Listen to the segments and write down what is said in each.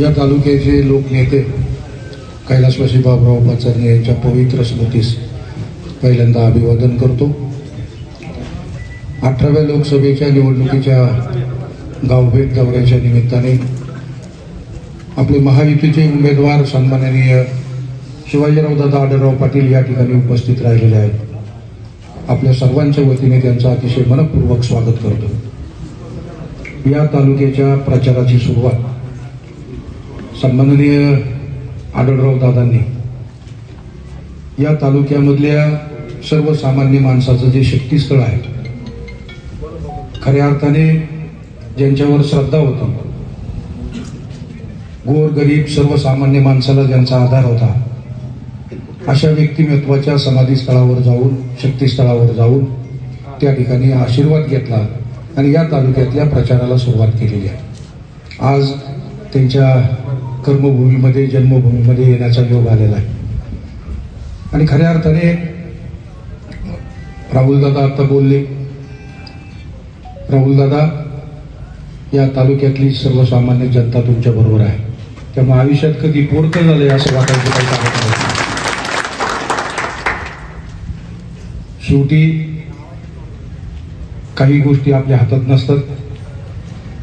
या तालुक्याचे लोकनेते कैलासवासी बाबराव पाचारणे यांच्या पवित्र स्मृतीस पहिल्यांदा अभिवादन करतो. अठराव्या लोकसभेच्या निवडणुकीच्या गावभेट दौऱ्याच्या निमित्ताने आपले महायुतीचे उमेदवार सन्माननीय शिवाजीराव दादा आढळराव पाटील या ठिकाणी उपस्थित राहिलेले आहेत. आपल्या सर्वांच्या वतीने त्यांचं अतिशय मनपूर्वक स्वागत करतो. या तालुक्याच्या प्रचाराची सुरुवात सन्माननीय आढळराव दादांनी या तालुक्यामधल्या सर्वसामान्य माणसाचं जे शक्तीस्थळ आहे खऱ्या अर्थाने ज्यांच्यावर श्रद्धा होती गोर गरीब सर्वसामान्य माणसाला ज्यांचा आधार होता अशा व्यक्तिमत्वाच्या समाधीस्थळावर जाऊन शक्तीस्थळावर जाऊन त्या ठिकाणी आशीर्वाद घेतला आणि या तालुक्यातल्या प्रचाराला सुरुवात केलेली आहे. आज त्यांच्या कर्मभूमीमध्ये जन्मभूमीमध्ये येण्याचा योग आलेला आहे. आणि खऱ्या अर्थाने राहुल दादा आता बोलले राहुल दादा या तालुक्यातली सर्वसामान्य जनता तुमच्या बरोबर आहे. त्यामुळे आयुष्यात कधी पोरकं झालंय असं वाटायचं काही कारण नाही. शेवटी काही गोष्टी आपल्या हातात नसतात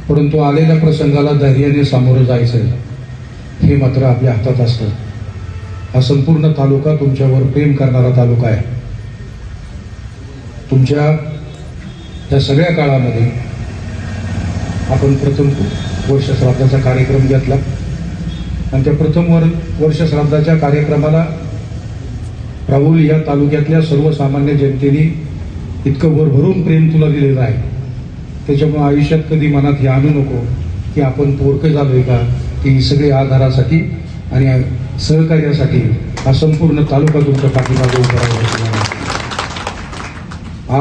परंतु आलेल्या प्रसंगाला धैर्याने सामोरं जायचं आहे हे मात्र आपल्या हातात असतं. हा संपूर्ण तालुका तुमच्यावर प्रेम करणारा तालुका आहे. तुमच्या त्या सगळ्या काळामध्ये आपण प्रथम वर्ष श्राद्धाचा कार्यक्रम घेतला. आणि त्या प्रथम वर वर्ष श्राद्धाच्या कार्यक्रमाला राहुल या तालुक्यातल्या सर्वसामान्य जनतेने इतकं भरभरून प्रेम तुला दिलेलं आहे. त्याच्यामुळे आयुष्यात कधी मनात हे आणू नको की आपण पोरकं झालोय का? की सगळे आधारासाठी आणि सहकार्यासाठी हा संपूर्ण तालुका तुमच्या पाठीमागे उभा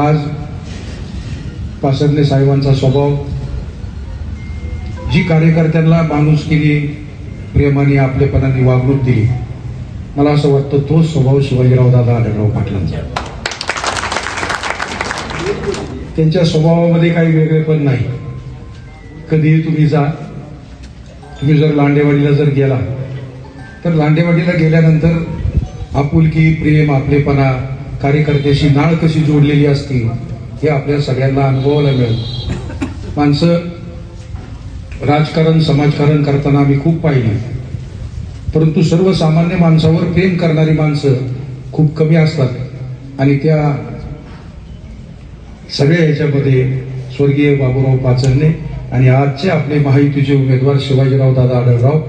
आज पासरले साहेबांचा स्वभाव जी कार्यकर्त्यांना माणूस केली प्रेमाने आपलेपणाने वागणूक दिली मला असं वाटतं तोच स्वभाव शिवाजीराव दादा आढळराव पाटलांचा त्यांच्या स्वभावामध्ये काही वेगळेपण नाही. कधीही तुम्ही जा तुम्ही जर लांडेवाडीला जर गेला तर लांडेवाडीला गेल्यानंतर आपुलकी प्रेम आपलेपणा कार्यकर्त्याशी नाळ कशी जोडलेली असती हे आपल्या सगळ्यांना अनुभवायला मिळेल. माणसं राजकारण समाजकारण करताना आम्ही खूप पाहिली. परंतु सर्वसामान्य माणसावर प्रेम करणारी माणसं खूप कमी असतात. आणि त्या सगळ्या ह्याच्यामध्ये स्वर्गीय बाबूराव पाचरणे आणि आजचे आपले महायुतीचे उमेदवार शिवाजीराव दादा आढळराव